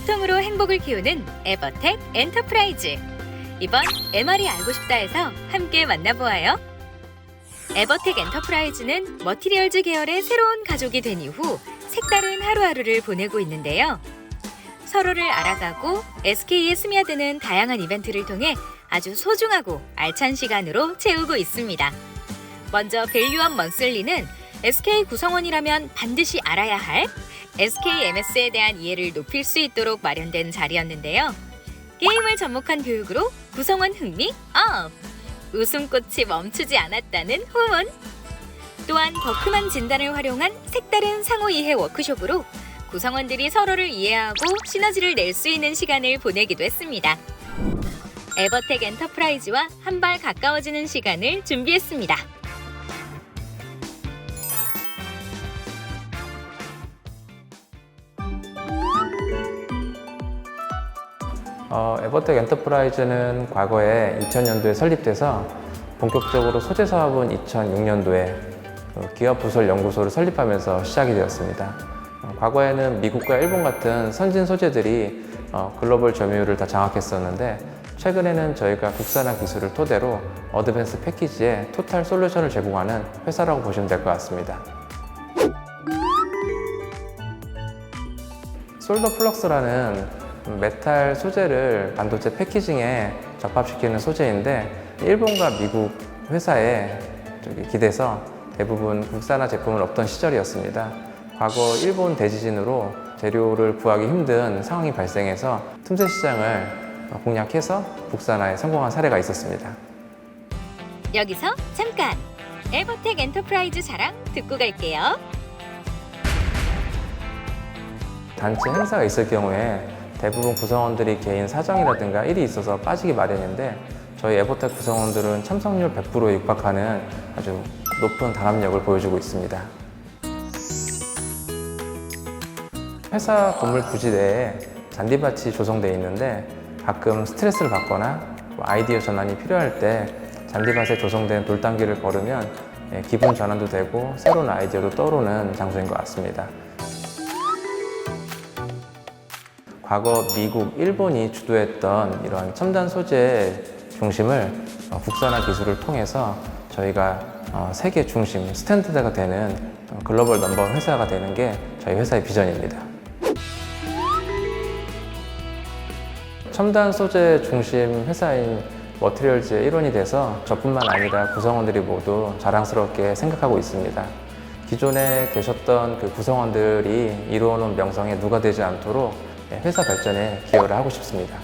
소통으로 행복을 키우는 에버텍 엔터프라이즈. 이번 MR이 알고 싶다에서 함께 만나보아요. 에버텍 엔터프라이즈는 머티리얼즈 계열의 새로운 가족이 된 이후 색다른 하루하루를 보내고 있는데요. 서로를 알아가고 SK에 스며드는 다양한 이벤트를 통해 아주 소중하고 알찬 시간으로 채우고 있습니다. 먼저 밸류업 먼슬리는 SK 구성원이라면 반드시 알아야 할 SK MS에 대한 이해를 높일 수 있도록 마련된 자리였는데요. 게임을 접목한 교육으로 구성원 흥미 업! 웃음꽃이 멈추지 않았다는 후문! 또한 버크만 진단을 활용한 색다른 상호 이해 워크숍으로 구성원들이 서로를 이해하고 시너지를 낼 수 있는 시간을 보내기도 했습니다. 에버텍 엔터프라이즈와 한 발 가까워지는 시간을 준비했습니다. 어, 에버텍 엔터프라이즈는 과거에 2000년도에 설립돼서 본격적으로 소재 사업은 2006년도에 기업 부설 연구소를 설립하면서 시작이 되었습니다. 어, 과거에는 미국과 일본 같은 선진 소재들이 어, 글로벌 점유율을 다 장악했었는데 최근에는 저희가 국산화 기술을 토대로 어드밴스 패키지에 토탈 솔루션을 제공하는 회사라고 보시면 될 것 같습니다. 솔더 플럭스라는 메탈 소재를 반도체 패키징에 접합시키는 소재인데 일본과 미국 회사에 기대서 대부분 국산화 제품은 없던 시절이었습니다. 과거 일본 대지진으로 재료를 구하기 힘든 상황이 발생해서 틈새 시장을 공략해서 국산화에 성공한 사례가 있었습니다. 여기서 잠깐! 에버텍 엔터프라이즈 자랑 듣고 갈게요. 단체 행사가 있을 경우에 대부분 구성원들이 개인 사정이라든가 일이 있어서 빠지기 마련인데 저희 에버텍 구성원들은 참석률 100%에 육박하는 아주 높은 단합력을 보여주고 있습니다. 회사 건물 부지 내에 잔디밭이 조성되어 있는데 가끔 스트레스를 받거나 뭐 아이디어 전환이 필요할 때 잔디밭에 조성된 돌담길을 걸으면 예, 기분 전환도 되고 새로운 아이디어도 떠오르는 장소인 것 같습니다. 과거 미국, 일본이 주도했던 이런 첨단 소재 중심을 어, 국산화 기술을 통해서 저희가 어, 세계 중심 스탠드가 되는 어, 글로벌 넘버 회사가 되는 게 저희 회사의 비전입니다. 첨단 소재 중심 회사인 머티리얼즈의 일원이 돼서 저뿐만 아니라 구성원들이 모두 자랑스럽게 생각하고 있습니다. 기존에 계셨던 그 구성원들이 이루어놓은 명성에 누가 되지 않도록 회사 발전에 기여를 하고 싶습니다.